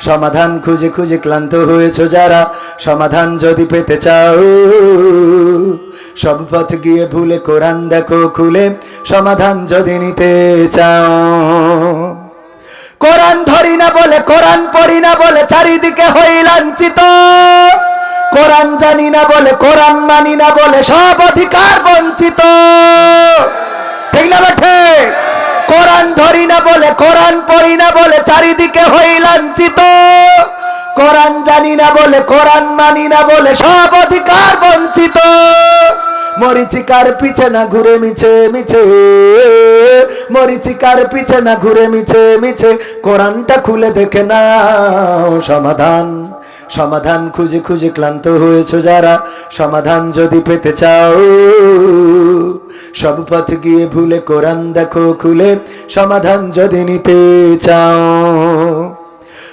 সমাধান খুঁজে খুঁজে ক্লান্ত হয়েছ যারা, সমাধান যদি পেতে চাও। সব পথ গিয়ে ভুলে কোরআন দেখো খুলে, সমাধান যদি নিতে চাও। কোরআন ধরি না বলে, কোরআন পড়ি না বলে চারিদিকে হই লাঞ্ছিত কোরআন জানি না বলে, কোরআন মানি না বলে সব অধিকার বঞ্চিত। ঠিক না বেঠে কোরআন ধরি না বলে, কোরআন পড়ি না বলে চারিদিকে হই লাঞ্ছিত কোরআন জানি না বলে, কোরআন মানি না বলে সব অধিকার বঞ্চিত। মরিচিকার পিছে না ঘুরে মিছে মিছে, মরিচিকার পিছে না ঘুরে মিছে মিছে। কোরআনটা খুলে দেখে নাও সমাধান। সমাধান খুঁজে খুঁজে ক্লান্ত হয়েছে যারা, সমাধান যদি পেতে চাও। সব পথ গিয়ে ভুলে কোরআন দেখো খুলে, সমাধান যদি নিতে চাও।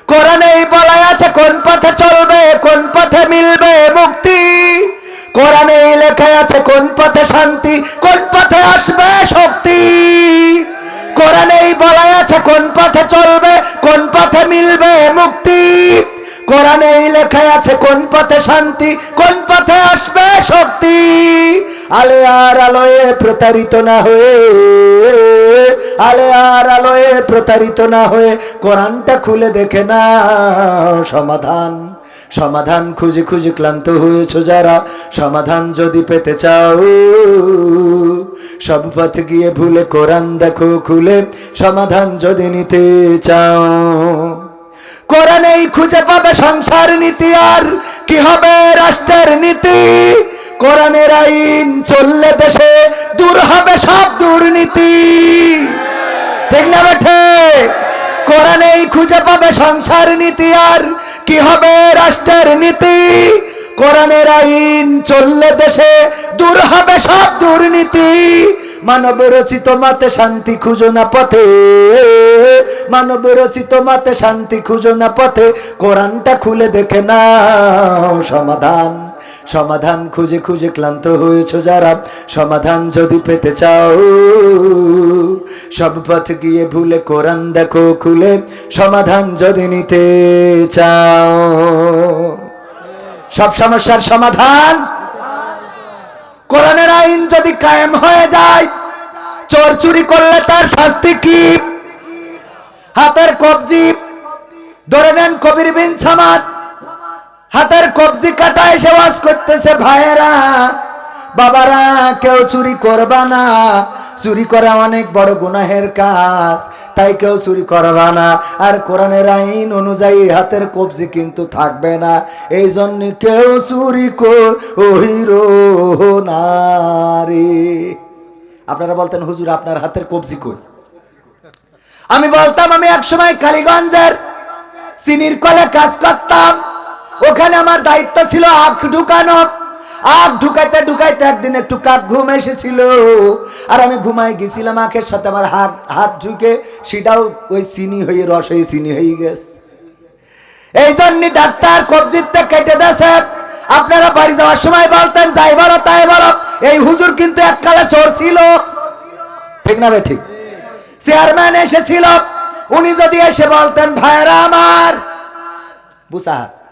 কোরআনেই বলা আছে কোন পথে চলবে, কোন পথে মিলবে মুক্তি। কোরআনেই লেখা আছে কোন পথে শান্তি, কোন পথে আসবে শক্তি। কোরআনেই বলা আছে কোন পথে চলবে কোরআনেই লেখায় আছে, কোন পথে শান্তি, কোন পথে আসবে শক্তি? আলে আর আলোয়ে প্রতারিত না হয়ে, আলে আর আলোয়ে প্রতারিত না হয়ে কোরআনটা খুলে দেখে না, সমাধান সমাধান খুঁজে খুঁজে ক্লান্ত হয়েছ যারা, সমাধান যদি পেতে চাও, সব পথ গিয়ে ভুলে কোরআন দেখো খুলে, সমাধান যদি নিতে চাও। কোরআনেই খুঁজে পাবে সংসার নীতি আর কি হবে রাষ্ট্রের নীতি? কোরআনের আইন চললে দেশে দূর হবে সব দুর্নীতি। ঠিক না বেঠে কোরআনেই খুঁজে পাবে সংসার নীতি আর কি হবে রাষ্ট্রের নীতি? কোরআনের আইন চললে দেশে দূর হবে সব দুর্নীতি। মানব রচিত মাতে শান্তি খুঁজো না পথে। মানব রচিত মাতে শান্তি খুঁজো না পথে। কোরআনটা খুলে দেখে নাও সমাধান। সমাধান খুঁজে খুঁজে ক্লান্ত হয়েছ যারা। সমাধান যদি পেতে চাও, সব পথ গিয়ে ভুলে কোরআন দেখো খুলে। সমাধান যদি নিতে চাও, সব সমস্যার সমাধান কোরআনের আইন যদি কায়েম হয়ে যায়, চোর চুরি করলে তার শাস্তি কি? হাতের কবজি, ধরে নেন কবির বিন সামাদ, হাতের কবজি কাটা এসে ওয়াজ করতেছে, ভাইয়েরা, বাবারা, কেউ চুরি করবা না। চুরি করা অনেক বড় গুনাহের কাজ। তাই কেউ চুরি করবা না। আর কোরআনের আইন অনুযায়ী হাতের কবজি কিন্তু থাকবে না। এই জন্য কেউ চুরি কহির আপনারা বলতেন, হুজুর, আপনার হাতের কবজি কই? আমি বলতাম, আমি একসময় কালীগঞ্জের চিনির কলে কাজ করতাম। ওখানে আমার দায়িত্ব ছিল আখ ঢুকানো। আখ ঢুকাইতে ঢুকাইতে একদিন একটু কাক ঘুম এসেছিল। আর আমি ঘুমাই গেছিলাম আখের সাথে, আমার হাত হাত ঢুকে সেটাও ওই চিনি হয়ে, রস হয়ে চিনি হয়ে গেছে। এই জন্য ডাক্তার কবজিতে কেটে দেছে আপনারা বাড়ি যাওয়ার সময় বলতেন, যাই বলো, তাই বলো। এই হুজুর কিন্তু এককালে চোর ছিল। ঠিক না ঠিক? চেয়ারম্যান এসেছিল। উনি যদি এসে বলতেন ভাইরা আমার বুসাহাত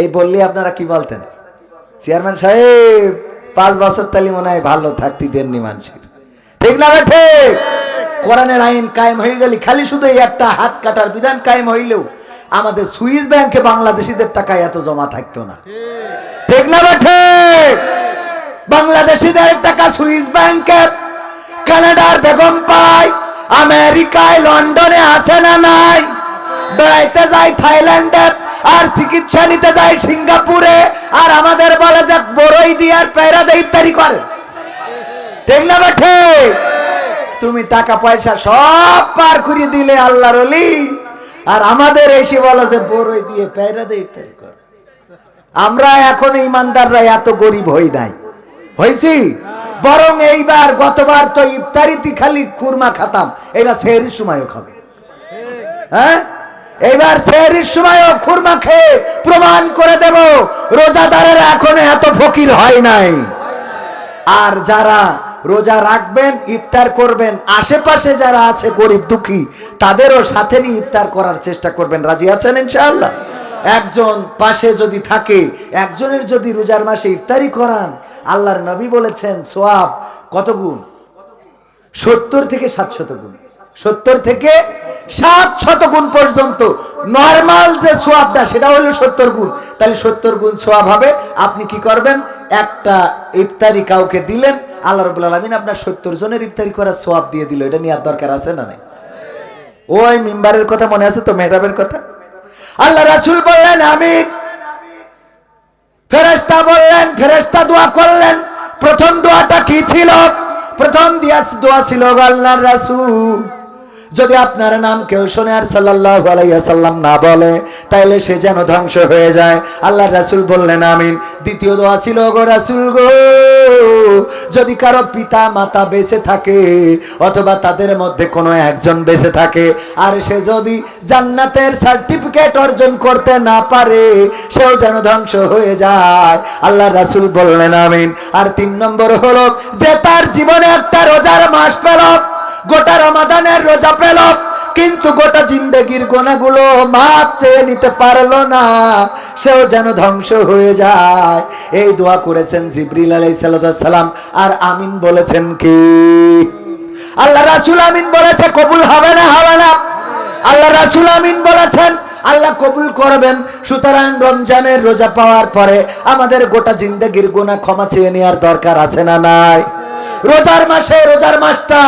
এই বললে আপনারা কি বলতেন? চেয়ারম্যান সাহেব, পাঁচ বছর তালি মনে হয় ভালো থাকতে দেননি মানুষের। ঠিক না ঠিক? কোরআনের আইন কায়েম হয়ে গেলি খালি শুধু এই একটা হাত কাটার বিধান কায়েম হইলেও আমাদের সুইস ব্যাংকে বাংলাদেশিদের টাকা এত জমা থাকতো না। ঠিক না ঠিক? বাংলাদেশিদের টাকা সুইস ব্যাংকে কানাডার বেগম পায়, আমেরিকায়, লন্ডনে আছে না নাই? বেড়াইতে যায় থাইল্যান্ডে আর চিকিৎসা নিতে যায় সিঙ্গাপুরে, আর আমাদের বলে যে বড়ই দিয়ে আর পেরা দিয়ে করে ঠিক না বে ঠিক? তুমি টাকা পয়সা সব পার করিয়ে দিলে আল্লাহর অলি আর আমাদের এসে বলে যে বড়ই দিয়ে পেরা দিয়ে ইত্যাদি করে আমরা এখন ইমানদাররা এত গরিব হই নাই। হয়েছি বরং এইবার গতবার তো ইফতারিতে খালি কুরমা খাতাম এবার সেহরির সময়ও খাবে। হ্যাঁ? এইবার সেহরির সময়ও খুরমা খেয়ে প্রমাণ করে দেব, রোজাদারের এখনও এত ফকির হয় নাই। আর যারা রোজা রাখবেন, ইফতার করবেন, আশেপাশে যারা আছে গরিব দুঃখী, তাদেরও সাথে নিয়ে ইফতার করার চেষ্টা করবেন। রাজি আছেন ইনশাআল্লাহ? একজন পাশে যদি থাকে, একজনের যদি রোজার মাসে ইফতারি করান, আল্লাহর নবী বলেছেন, সোয়াব কত গুণ? সত্তর থেকে সাতশত গুণ। সত্তর থেকে সাত শত গুণ পর্যন্ত। নর্মাল যে সোয়াবটা, সেটা হলো সত্তর গুণ। তাহলে সত্তর গুণ সোয়াব হবে। আপনি কি করবেন? একটা ইফতারি কাউকে দিলেন, আল্লাহ রবুল আলমিন আপনার সত্তর জনের ইফতারি করার সোয়াব দিয়ে দিল। এটা নেওয়ার দরকার আছে না নাই? ওই মিম্বারের কথা মনে আছে তো, মেহরাবের কথা? আল্লাহ রাসুল বললেন আমি ফেরেস্তা বললেন ফেরেস্তা দোয়া করলেন। প্রথম দোয়াটা কি ছিল? প্রথম দিয়া দোয়া ছিল আল্লাহ রাসূল। যদি আপনার নাম কেউ শোনে আর সাল্লাল্লাহু আলাইহি সাল্লাম না বলে, তাইলে সে যেন ধ্বংস হয়ে যায়। আল্লাহর রাসূল বললেন, আমিন। দ্বিতীয় দোয়া ছিল গো রাসূল গো, যদি কারও পিতা, মাতা বেঁচে থাকে, অথবা তাদের মধ্যে কোনো একজন বেঁচে থাকে, আর সে যদি জান্নাতের সার্টিফিকেট অর্জন করতে না পারে, সেও যেন ধ্বংস হয়ে যায়। আল্লাহ রাসূল বললেন, আমিন। আর তিন নম্বর হলো, যে তার জীবনে একটা রোজার মাস পেল কিন্তু গোটা জিন্দগির গোনাগুলো মাপ চেয়ে নিতে পারল না। সেও যেন ধ্বংস হয়ে যায়। এই দোয়া করেছেন জিবরিল আলাইসালাম আর আমিন বলেছেন কি? আল্লাহ রাসুল আমিন বলেছে, কবুল হবে না হবে না। আল্লাহ রাসুল আমিন বলেছেন, আল্লাহ কবুল করবেন। সুতরাং রমজানের রোজা পাওয়ার পরে আমাদের গোটা জিন্দগির গোনা ক্ষমা চেয়ে নেওয়ার দরকার আছে না নাই? রোজার মাসে, রোজার মাসটা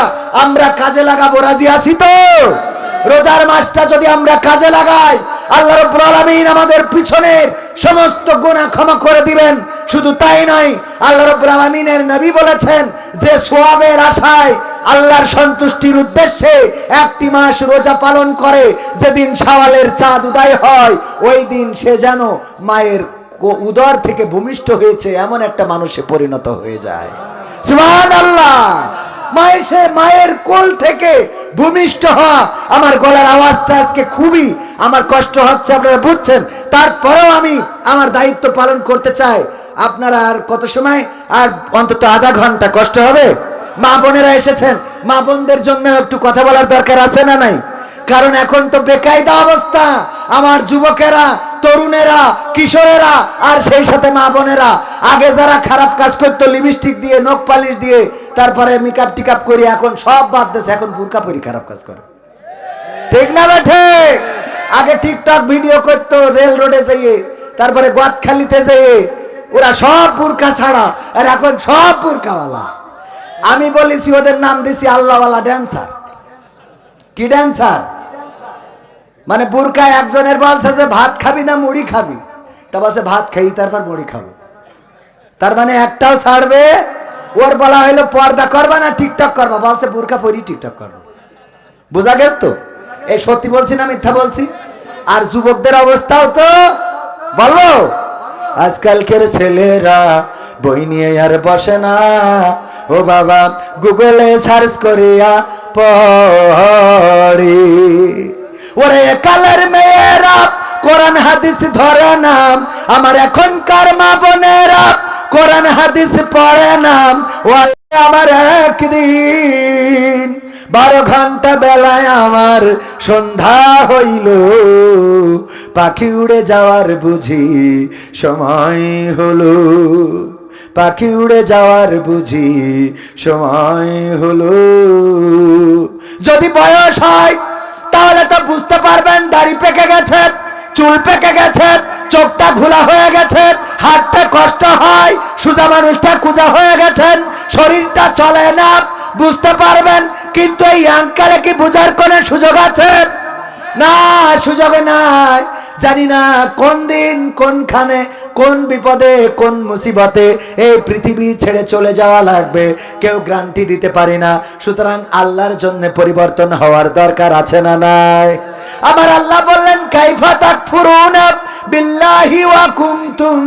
আমরা কাজে লাগাবো, রাজি আছি তো? রোজার মাসটা যদি আমরা কাজে লাগাই, আল্লাহ রব্বুল আলামিন আমাদের পিছনের সমস্ত গুনাহ ক্ষমা করে দিবেন। শুধু তাই নয়, আল্লাহ রব্বুল আলামিনের নবী বলেছেন যে সোয়াবের আশায় আল্লাহর সন্তুষ্টির উদ্দেশ্যে একটি মাস রোজা পালন করে, যেদিন শাওয়ালের চাঁদ উদয় হয়, ওই দিন সে যেন মায়ের উদর থেকে ভূমিষ্ঠ হয়েছে, এমন একটা মানুষে পরিণত হয়ে যায়। সুবহান আল্লাহ মায়ের সে মায়ের কোল থেকে ভূমিষ্ঠ হওয়া আমার গলার আওয়াজটা আজকে খুবই আমার কষ্ট হচ্ছে, আপনারা বুঝছেন। তারপরেও আমি আমার দায়িত্ব পালন করতে চাই। আপনারা আর কত সময়? আর অন্তত আধা ঘণ্টা কষ্ট হবে? মা বোনেরা এসেছেন। মা বোনদের জন্য একটু কথা বলার দরকার আছে না নাই? কারণ এখন তো বেকায়দা অবস্থা। আমার যুবকেরা, তরুণেরা, কিশোরেরা, আর সেই সাথে মা বোনেরা। আগে যারা খারাপ কাজ করতো, লিপস্টিক দিয়ে, নখ পালিশ দিয়ে, তারপরে মেকআপ টিকআপ করি এখন সব বাদ দিয়েছে, এখন বুরকা পরি খারাপ কাজ করে। ঠিক না বেঠে আগে টিকটক ভিডিও করতো, রেল রোডে যেয়ে, তারপরে গোয়াতখালিতে যেয়ে, ওরা সব বুরকা ছাড়া, আর এখন সব বুরকাওয়ালা আমি বলেছি, ওদের নাম দিছি আল্লাহওয়ালা ড্যান্সার কি ড্যান্সার মানে বুরকায় একজনের বলছে যে, ভাত খাবি না, মুড়ি খাবি? তা বলছে, ভাত খাই, তারপর মুড়ি খাব। তার মানে একটাও ছাড়বে, ওর বলা হইল, পর্দা করবা না, টিকটক করবা? বলছে, বুরকা পরি, টিকটক করব। বোঝা গেছ তো? এই সত্যি বলছি না মিথ্যা বলছি? আর যুবকদের অবস্থাও তো বলব আজকালকের ছেলেরা বই নিয়ে আর বসে না। ও বাবা, গুগলে সার্চ করিয়া পড়ি। ওরে কালের মেয়েরা, কোরআন হাদিস ধরে নাম আমার এখনকার মা বোনেরা, কোরআন হাদিস পড়ে নাম ও আমার একদিন, বারো ঘণ্টা বেলায় আমার সন্ধ্যা হইল। পাখি উড়ে যাওয়ার বুঝি সময় হলো। পাখি উড়ে যাওয়ার বুঝি সময় হলো। যদি বয়স হয় তাহলে তো বুঝতে পারবেন দাড়ি পেকে গেছে, চুল পেকে গেছে, চোখটা ঘোলা হয়ে গেছে হাঁটতে কষ্ট হয়, সুজা মানুষটা কুজা হয়ে গেছেন, শরীরটা চলে না, বুঝতে পারবেন, কিন্তু এই আঙ্কালে কি বুঝার কোনো সুযোগ আছে? না, সুযোগ নাই, জানি না কোন দিন কোনখানে কোন বিপদে, কোন মুসিবতে এই পৃথিবী ছেড়ে চলে যাওয়া লাগবে? কেউ গ্রান্টি দিতে পারি না। সুতরাং আল্লাহর জন্য পরিবর্তন হওয়ার দরকার আছে না নাই? আমার আল্লাহ বললেন, কাইফা তাকফুরুনা বিল্লাহি ওয়া কুনতুম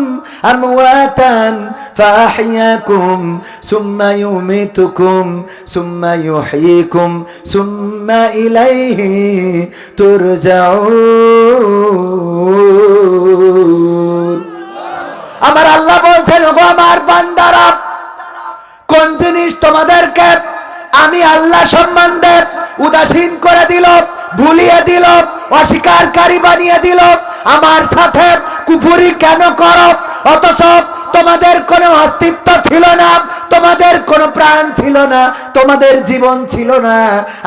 আমওয়াতান ফাআহইয়াকুম সুম্মা ইউমিতুকুম সুম্মা ইউহয়িকুম সুম্মা ইলাইহি তুরজাউন। আমার আল্লাহ বলছেন, ওগো আমার বান্দারা, কোন জিনিস তোমাদেরকে আমি আল্লাহ সম্বন্ধে উদাসীন করে দিল, ভুলিয়ে দিল, অস্বীকারী বানিয়ে দিল, আমার সাথে কুপুরি কেন করো? অথচ তোমাদের কোনো অস্তিত্ব ছিল না, তোমাদের কোনো প্রাণ ছিল না, তোমাদের জীবন ছিল না।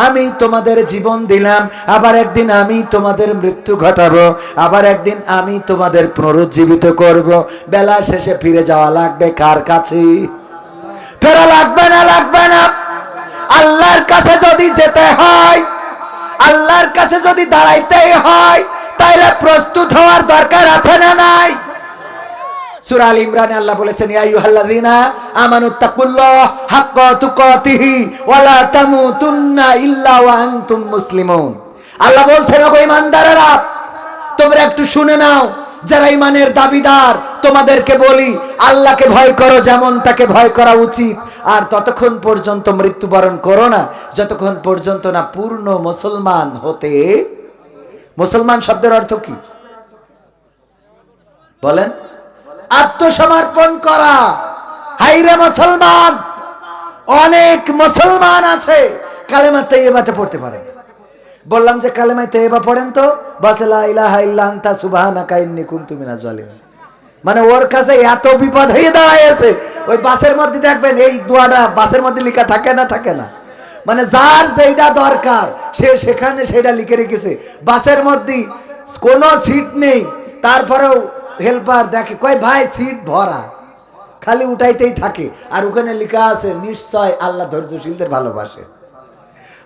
আমি তোমাদের জীবন দিলাম, আবার একদিন আমি তোমাদের মৃত্যু ঘটাবো, আবার একদিন আমি তোমাদের পুনরুজ্জীবিত করব। বেলা শেষে ফিরে যাওয়া লাগবে কার কাছে? ফেরা লাগবে না লাগবে না। আল্লাহর কাছে যদি যেতে হয়, আল্লাহর কাছে যদি দাঁড়াইতেই হয়, তাইলে প্রস্তুত হওয়ার দরকার আছে না নাই? সূরা আল ইমরানে আল্লাহ বলেছেন, ইয়া আইয়ুহাল্লাযিনা আমানুত্তাকুল্লাহ হাক্কা তুকাতিহি ওয়ালা তামুতুন্না ইল্লা ওয়া আনতুম মুসলিমুন। আল্লাহ বলছেন, ওগো ঈমানদারেরা, তোমরা একটু শুনে নাও, যারা ইমানের দাবিদার, তোমাদেরকে বলি, আল্লাহকে ভয় করো যেমন তাকে ভয় করা উচিত। আর ততক্ষণ পর্যন্ত মৃত্যুবরণ করো না, যতক্ষণ পর্যন্ত না পূর্ণ মুসলমান হতে মুসলমান শব্দের অর্থ কি? বলেন। আত্মসমর্পণ করা। হাইরে মুসলমান, অনেক মুসলমান আছে। কালেমা তৈবাতে পড়তে পারে। বললাম যে কালেমায় তৈবা পড়েন তো? মানে ওর কাছে এত বিপদ হয়ে দাঁড়াইছে ওই বাসের মধ্যে দেখবেন, এই দোয়াটা বাসের মধ্যে লেখা থাকে না থাকে না। মানে যার যেটা দরকার, সে সেখানে সেটা লিখে রেখেছে। বাসের মধ্যে কোনো সিট নেই। তারপরেও হেল্পার দেখে, কয়, ভাই, সিট ভরা। খালি উঠাইতেই থাকে। আর ওখানে লেখা আছে, নিশ্চয় আল্লাহ ধৈর্যশীলদের ভালোবাসে।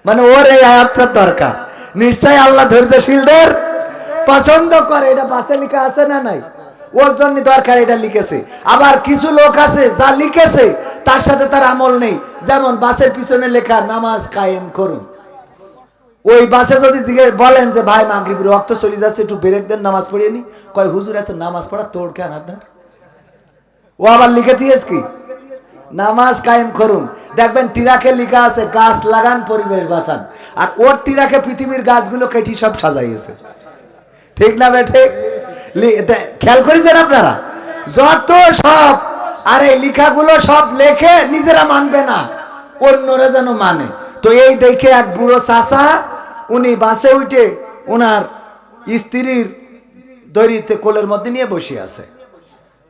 মানে ওর এই আয়াতটার দরকার। নিশ্চয় আল্লাহ ধৈর্যশীলদের পছন্দ করে। এটা পাশে লেখা আছে না নাই? ওর জন্য দরকার এটা লিখেছে। আবার কিছু লোক আছে যা লিখেছে, তার সাথে তার আমল নেই। যেমন বাসের পিছনে লেখা, নামাজ কায়েম করুন। ওই বাসে যদি জিজ্ঞেস বলেন যে, ভাই মাগরিব রক্ত চলে যাচ্ছে, একটু ব্রেক দেন, নামাজ পড়িয়ে নি। কয়, হুজুর, এত নামাজ পড়া তোর কেন আপনার? ও আবার লিখে দিয়েছ কি? নামাজ কায়েম করুন। দেখবেন টিরাকে লেখা আছে, গাছ লাগান, পরিবেশ বাঁচান। আর ওর টিরাকে পৃথিবীর গাছগুলো কেটে সব সাজাইয়েছে। ঠিক না বেঠে খেয়াল করেছেন আপনারা? যত সব, আর এই লেখাগুলো সব লেখে নিজেরা মানবে না, অন্যরা যেন মানে। তো এই দেখে এক বুড়ো চাষা উনি বাসে উঠে ওনার স্ত্রীর দড়িতে কোলের মধ্যে নিয়ে বসে আছে।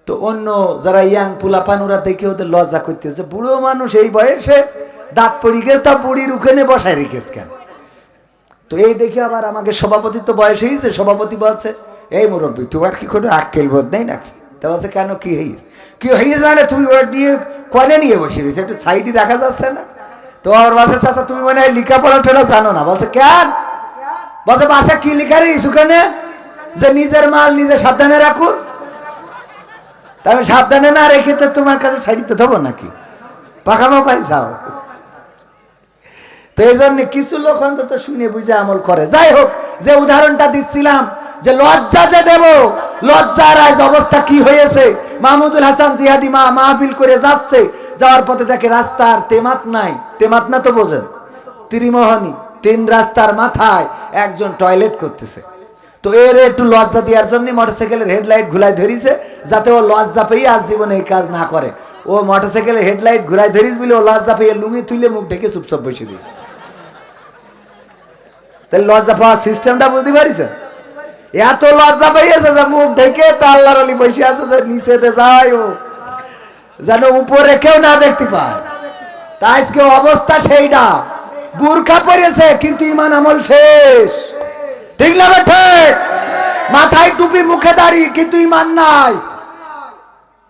তো অন্য যারা ইয়াং পুলাপান, ওরা দেখে ওদের লজ্জা করতেছে, বুড়ো মানুষ এই বয়সে দাঁত পড়ি গেছে, তা বুড়ির উখানে বসায় রেখেছ কেন? তো এই দেখে আবার আমাকে সভাপতি তো বয়স হয়েছে, সভাপতি বলছে, এই মুরব্বী, তোমার কি কোনো আক্কেল বোধ নেই নাকি? তা বলছে, কেন কি হয়েছে? কি হয়েছে মানে তুমি ওর নিয়ে কনে নিয়ে বসে রয়েছে, একটু সাইডে রাখা যাচ্ছে না? তো আমার বাসে চাষা তুমি মনে হয় লেখাপড়া ঠোলা জানো না। বলছে, কেন? বলছে, বাসা কি লেখা রয়েছে ওখানে যে নিজের মাল নিজে সাবধানে রাখুন। আমি সাবধানে না রেখে তো তোমার কাছে ছাড়িতে দেবো নাকি? পাখামো পাই যাও। তো এই জন্য কিছু লোক অন্তত শুনে বুঝে আমল করে। যাই হোক, যে উদাহরণটা দিচ্ছিলাম, যে লজ্জা যে দেব, লজ্জার আজ অবস্থা কি হয়েছে? মাহমুদুল হাসান জিহাদি মা মাহফিল করে যাচ্ছে যাওয়ার পথে দেখে রাস্তার তেমাত নাই। তেমাত না তো বোঝেন? ত্রিমোহনী, তিন রাস্তার মাথায় একজন টয়লেট করতেছে। তো এর একটু লজ্জা দেওয়ার জন্য মোটরসাইকেলের হেডলাইট ঘুরাই ধরিছে, যাতে ও লজ্জা পেয়ে আজ জীবনে এই কাজ না করে। ও মোটরসাইকেলের হেডলাইট ঘুরাই ধরিস বলে ও লজ্জা পেয়ে লুঙ্গি তুলে মুখ ঢেকে চুপচাপ বসে দিয়েছে তাহলে লজ্জা পাওয়ার সিস্টেমটা বুঝতে পারিছেন? এত লজ্জা পাইয়েছে যে মুখ ঢেকে তো আল্লাহর আলী বসে আছে যে নিচেতে যায় ও। যেন উপরে কেউ না দেখতে পায়। তা আজকে অবস্থা সেইটা। বুরখা পরেছে কিন্তু ইমান আমল শেষ। ঠিক না ঠিক? মাথায় টুপি, মুখে দাড়ি, কিন্তু ইমান নাই।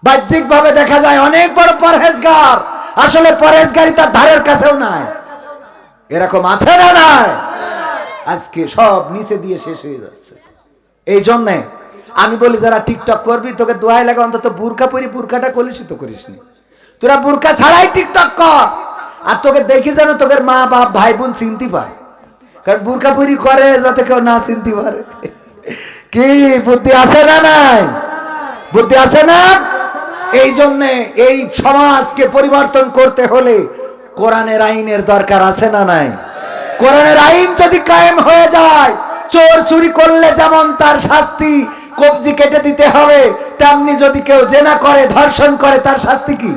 বাহ্যিক ভাবে দেখা যায় অনেক বড় পরহেজগার। আসলে পরহেজগারি তার ধারের কাছেও নাই। এরকম আছে না নাই? আজকে সব নিচে দিয়ে শেষ হয়ে যাচ্ছে। এই জন্যে আমি বলি, যারা টিকটক করবি, তোকে দোয়াই লাগে, অন্তত বুরকা পরি বুরকাটা কলুষিত করিস নি তোরা বুরকা ছাড়াই টিকটক কর। আর তোকে দেখি যেন তোদের মা, বাপ, ভাই, বোন চিনতে পারে। কারণ বুরকা পরি করে যাতে কেউ না চিনতে পারে। কি, বুদ্ধি আছে না নাই? বুদ্ধি আছে না? এই জন্যে এই সমাজকে পরিবর্তন করতে হলে কোরআনের আইনের দরকার আছে না নাই? কোরআনের আইন যদি কায়েম হয়ে যায়, চোর চুরি করলে যেমন তার শাস্তি কবজি কেটে দিতে হবে। তেমনি যদি কেউ জেনা করে, ধর্ষণ করে, তার শাস্তি কি?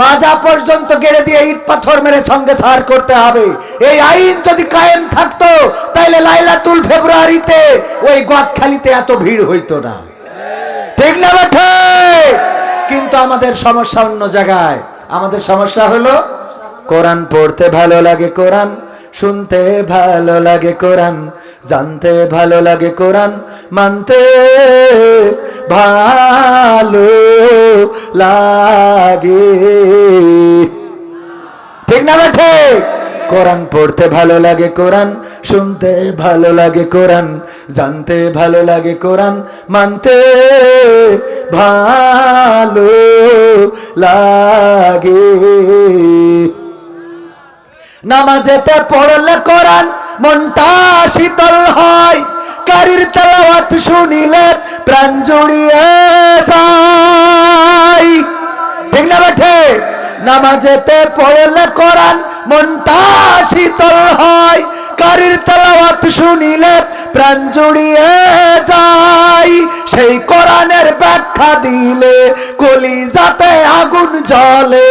মাজা পর্যন্ত গেড়ে দিয়ে ইট পাথর মেরে সঙ্গে সার করতে হবে। এই আইন যদি কায়েম থাকতো তাহলে লাইলাতুল ফেব্রুয়ারিতে ওই গদখালিতে এত ভিড় হইতো না। ঠিক না কিন্তু আমাদের সমস্যা অন্য জায়গায়। আমাদের সমস্যা হলো কোরআন পড়তে ভালো লাগে কোরআন, শুনতে ভালো লাগে কোরআন, জানতে ভালো লাগে কোরআন, মানতে ভালো লাগে। ঠিক না ঠিক? কোরআন পড়তে ভালো লাগে কোরআন, শুনতে ভালো লাগে কোরআন, জানতে ভালো লাগে কোরআন, মানতে ভালো লাগে। নামাজেতে পড়লে কোরআন মনটা শীতল হয়। কারির তেলাওয়াত শুনিলে প্রাণ জুড়িয়ে যায়। ঠিক না বেঠে? নামাজেতে পড়লে কোরআন মনটা শীতল হয়। কারির তেলাওয়াত শুনিলে প্রাণ জুড়িয়ে যায়। সেই কোরআনের ব্যাখ্যা দিলে কলিজাতে আগুন জ্বলে।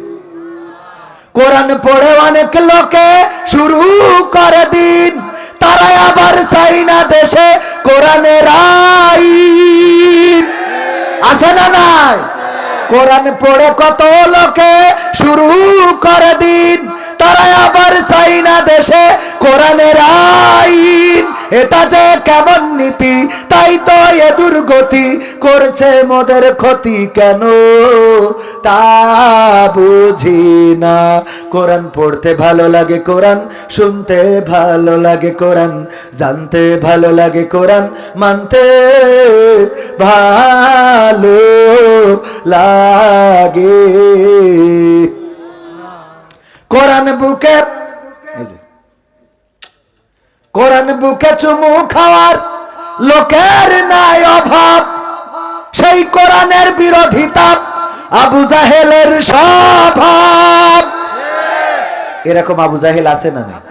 কোরআন পড়ে অনেক লোকে শুরু করে দিন। তারা আবার চাই না দেশে কোরআনের আইন। আছে না নাই? কোরআন পড়ে কত লোকে শুরু করে দিন। তারা আবার চাই না দেশে কোরআনের আইন। এটা যে কেমন নীতি, তাই তো এ দুর্গতি করছে মোদের ক্ষতি কেন? তা বুঝি না। কোরআন পড়তে ভালো লাগে কোরআন, শুনতে ভালো লাগে কোরআন, জানতে ভালো লাগে কোরআন, মানতে ভালো লাগে। কোরআন বুকে কোরআন বুকে চুমু খাওয়ার লোকের নাই অভাব সেই কোরআনের বিরোধিতা আবু জাহেলের স্বভাব এরকম আবু জাহেল আছে না নাই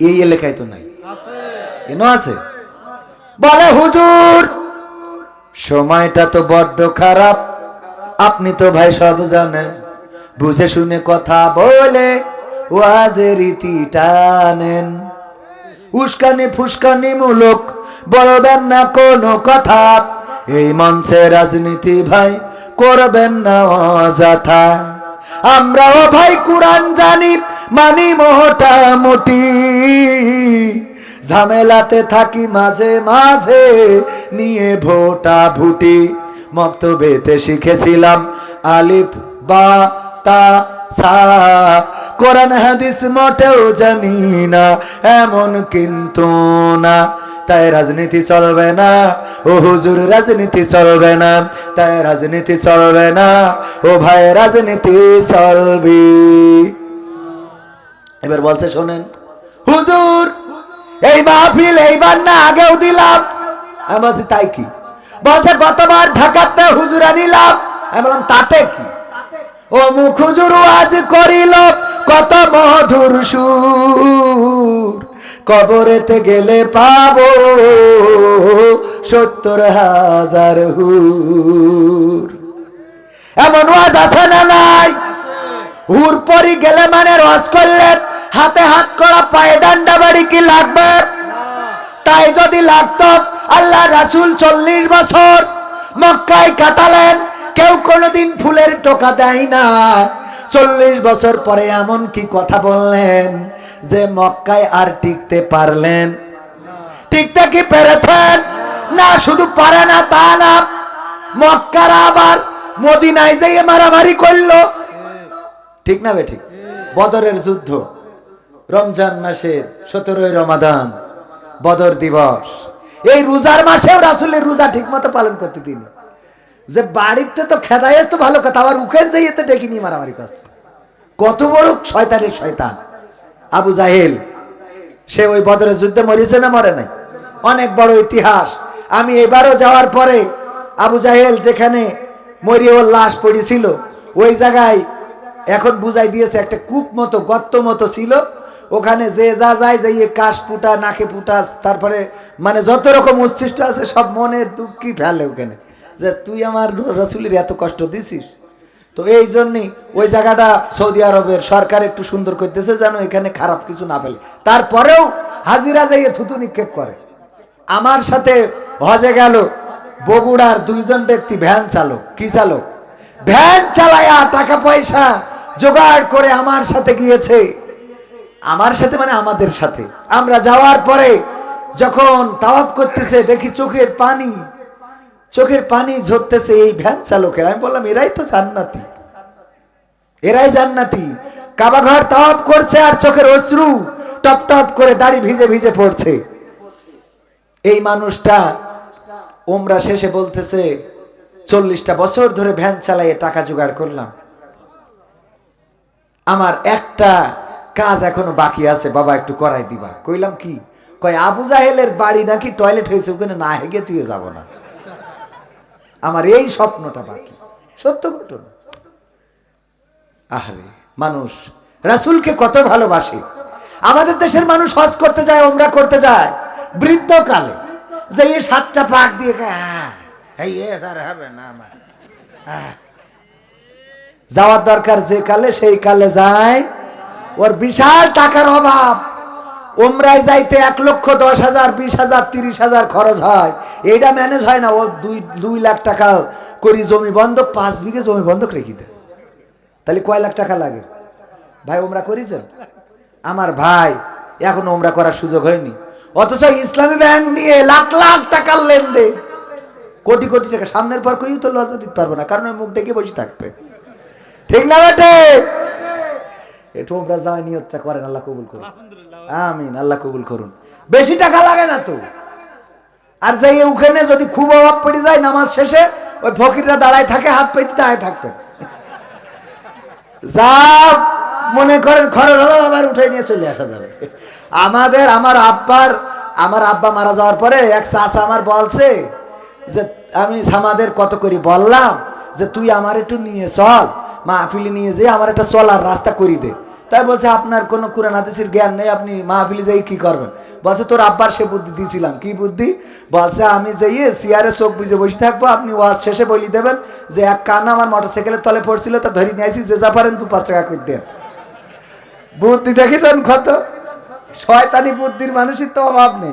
এই এলাকায় তো নাই কেন আছে বলে হুজুর সময়টা তো বড্ড খারাপ আপনি তো ভাই সব জানেন বুঝে শুনে কথা বলে। ওয়াজের রীতি টানেন। উস্কানি ফুসকানি মূলক, বলবেন না কোনো কথা। এই মঞ্চে রাজনীতি ভাই, করবেন না অযথা। আমরাও ভাই কোরআন জানি, মানি মোটামুটি ঝামেলাতে থাকি মাঝে মাঝে, নিয়ে ভোটা ভুটি। মক্তবেতে শিখেছিলাম আলিফ বা তা সা, কোরআন হাদিস মোটেও জানি না, এমন কিন্তু না। তাই রাজনীতি চলবে না, ও হুজুর রাজনীতি চলবে না, তাই রাজনীতি চলবে না, ও ভাই রাজনীতি চলবে। এবার বলছে, শোনেন, হুজুর, এই মাহফিল এইবার না আগেও দিলাম। আমি বলছি, তাই কি? বলছে, গতবার ঢাকাতে হুজুরা নিলাম আমি বললাম, তাতে কি? ও মুখ হুজুর আজ করিল কত মধুর সুর। কবরেতে গেলে পাব সত্তর হাজার হুর। এমন ওয়াজ আছে না নাই? হুর পরি গেলে মানে রস করলে হাতে হাত করা পায়ে ডান্ডা বাড়ি কি লাগবে? তাই যদি লাগত আল্লাহ রাসুল চল্লিশ বছর মক্কায় কাটালেন। কেউ কোনোদিন ফুলের টোকা দেয় না। চল্লিশ বছর পরে এমন কি কথা বললেন যে মক্কায় আর টিকতে পারলেন? টিকতে কি পেরেছেন? না, শুধু পারে না, তা না। মক্কারা আবার মদিনায় যাইয়ে মারামারি করল। ঠিক না বে, ঠিক? বদরের যুদ্ধ, রমজান মাসের সতেরোই রমাদান, বদর দিবস। এই রোজার মাসেও রাসুলের রোজা ঠিক মতো পালন করতে তিনি যে বাড়িতে তো খেদাই তো ভালো কথা। আবার উখেন যাইয়ে তো ডেকে নিয়ে মারামারি করছে। কত বড় শয়তানের শয়তান। আবু জাহেল, সে ওই বদরের যুদ্ধে মরেছে না মরে নাই? অনেক বড় ইতিহাস। আমি এবারও যাওয়ার পরে আবু জাহেল যেখানে মরিয়ে ওর লাশ পড়েছিল, ওই জায়গায় এখন বুঝাই দিয়েছে, একটা কূপ মতো, গর্ত মতো ছিল। ওখানে যে যা যায়, যে ইয়ে কাশ পুটা, নাকে পুটা, তারপরে মানে যত রকম উচ্ছিষ্ট আছে, সব মনের দুঃখই ফেলে ওখানে। যে তুই আমার রসুলের এত কষ্ট দিছিস? তো এই জন্যই ওই জায়গাটা সৌদি আরবের সরকার একটু সুন্দর করতেছে যেন এখানে খারাপ কিছু না ফেলে। তারপরেও হাজিরা যাইয়ে থুতু নিক্ষেপ করে। আমার সাথে হজে গেল বগুড়ার দুইজন ব্যক্তি, ভ্যান চালক। কি চালক? ভ্যান চালায়া টাকা পয়সা জোগাড় করে আমার সাথে গিয়েছে। আমার সাথে মানে আমাদের সাথে। আমরা যাওয়ার পরে যখন তাওয়াপ করতেছে, দেখি চোখের পানি চোখের পানি ঝরতেছে এই ভ্যান চালকের। আমি বললাম, এরাই তো জান্নাতি। এরাই জান্নাতি। কাবা ঘর তাওয়াপ করছে আর চোখের অশ্রু টপ টপ করে দাড়ি ভিজে ভিজে পড়ছে। এই মানুষটা ওমরা শেষে বলতেছে, চল্লিশটা বছর ধরে ভ্যান চালাইয়ে টাকা জোগাড় করলাম। আমার একটা কাজ এখনও বাকি আছে, বাবা একটু করাই দিবা। কইলাম কি? কয়, আবু জাহেলের বাড়ি নাকি টয়লেট হয়েছে, ওখানে না হেগে তুই যাব না। আমার এই স্বপ্নটা বাকি। সত্য ঘটনা। আহারে মানুষ রাসুলকে কত ভালোবাসে। আমাদের দেশের মানুষ হজ করতে যায় ওমরা করতে যায়। বৃদ্ধকালে যে এই সাতটা পাক দিয়ে খায়, "আহ, এই এ হবে না আমার। যাওয়ার দরকার যে কালে সেই কালে যায়। ওর বিশাল টাকার অভাব। ওমরায় যাইতে এক লক্ষ দশ হাজার, বিশ হাজার, তিরিশ হাজার খরচ হয়। এইটা ম্যানেজ হয় না, ও দুই দুই লাখ টাকা করি জমি বন্ধক, পাঁচ বিঘে জমি বন্ধক রেখে দেয়। তাহলে কয় লাখ টাকা লাগে? ভাই ওমরা করেছেন আমার ভাই, এখন ওমরা করার সুযোগ হয়নি। অথচ ইসলামী ব্যাংক নিয়ে লাখ লাখ টাকার লেনদেন। কোটি কোটি টাকা। সামনের পর কেউ তো লজ্জা দিতে পারব না, কারণ ওই মুখ ডেকে বসে থাকবে। ঠিক না বেটে? ওমরা যাওয়ার নিয়তটা করেন আল্লাহ কবুল করুন। আমিন আল্লাহ কবুল করুন। বেশি টাকা লাগে না তো? আর যাই ওখানে যদি খুব অভাব পড়ে যায় নামাজ শেষে ওই ফকিররা দাঁড়ায় থাকে হাত পেতে দাঁড়ায় থাকবেন যা মনে করেন খরচ হলো আবার উঠে নিয়ে চলে আসা যাবে। আমাদের আমার আব্বার আমার আব্বা মারা যাওয়ার পরে এক চাষা আমার বলছে যে আমি আমাদের কত করি? বললাম যে তুই আমার একটু নিয়ে চল। মাহফিলি নিয়ে যে আমার একটা চলার রাস্তা করি দে। তাই বলছে, আপনার কোনো কোরআন হাদিসের জ্ঞান নেই, আপনি মাহফিলি যাই কি করবেন? বলছে, তোর আব্বার সে বুদ্ধি দিয়েছিলাম কি বুদ্ধি? বলছে, আমি যাইয়ে সিয়ারে চোখ বুঝে বসে থাকব, আপনি ওয়াজ শেষে বলি দেবেন যে, এক কান আমার মোটরসাইকেলের তলে পড়ছিল, তা ধরে নিয়ে আসি, যে যা পারেন দু পাঁচ টাকা করে দেন। বুদ্ধি দেখেছেন কত? শয়তানি বুদ্ধির মানুষের তো অভাব নেই।